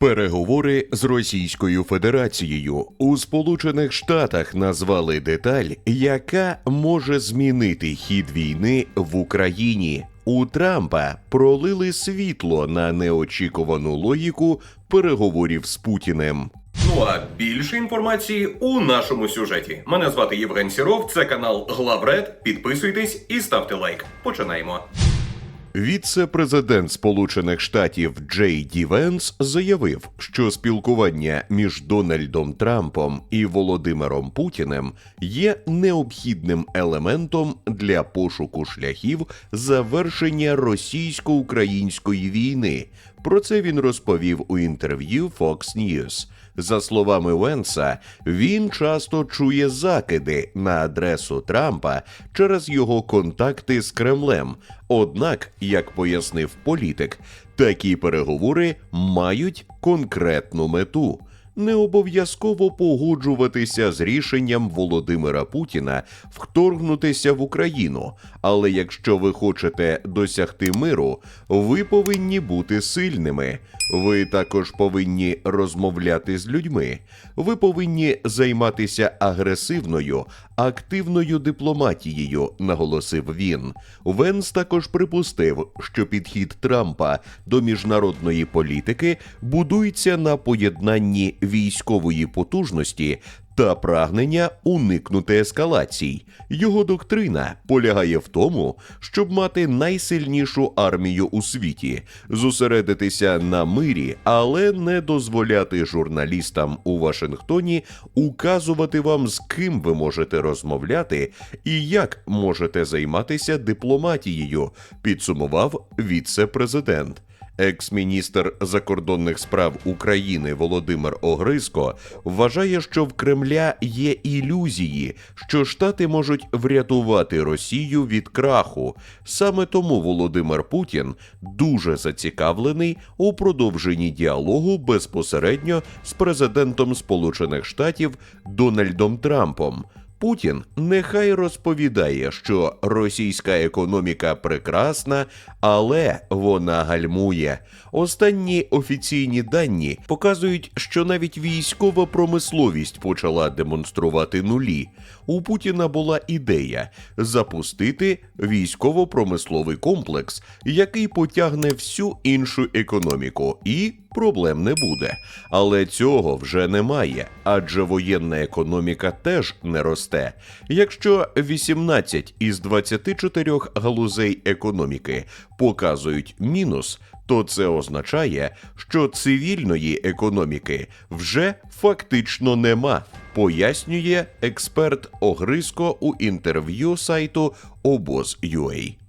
Переговори з Російською Федерацією у Сполучених Штатах назвали деталь, яка може змінити хід війни в Україні. У Трампа пролили світло на неочікувану логіку переговорів з Путіним. Ну а більше інформації у нашому сюжеті. Мене звати Євген Сіров, це канал Главред. Підписуйтесь і ставте лайк. Починаємо. Віце-президент Сполучених Штатів Джей Ді Венс заявив, що спілкування між Дональдом Трампом і Володимиром Путіним є необхідним елементом для пошуку шляхів завершення російсько-української війни. Про це він розповів у інтерв'ю Fox News. За словами Венса, він часто чує закиди на адресу Трампа через його контакти з Кремлем. Однак, як пояснив політик, такі переговори мають конкретну мету. Не обов'язково погоджуватися з рішенням Володимира Путіна вторгнутися в Україну. Але якщо ви хочете досягти миру, ви повинні бути сильними. Ви також повинні розмовляти з людьми. Ви повинні займатися агресивною, активною дипломатією, наголосив він. Венс також припустив, що підхід Трампа до міжнародної політики будується на поєднанні військової потужності та прагнення уникнути ескалацій. Його доктрина полягає в тому, щоб мати найсильнішу армію у світі, зосередитися на мирі, але не дозволяти журналістам у Вашингтоні указувати вам, з ким ви можете розмовляти і як можете займатися дипломатією, підсумував віце-президент. Екс-міністр закордонних справ України Володимир Огриско вважає, що в Кремля є ілюзії, що Штати можуть врятувати Росію від краху. Саме тому Володимир Путін дуже зацікавлений у продовженні діалогу безпосередньо з президентом Сполучених Штатів Дональдом Трампом. Путін нехай розповідає, що російська економіка прекрасна, але вона гальмує. Останні офіційні дані показують, що навіть військова промисловість почала демонструвати нулі. У Путіна була ідея запустити військово-промисловий комплекс, який потягне всю іншу економіку, і проблем не буде. Але цього вже немає, адже воєнна економіка теж не росте. Якщо 18 із 24 галузей економіки показують мінус, то це означає, що цивільної економіки вже фактично нема, пояснює експерт Огриско у інтерв'ю сайту Обоз.ua.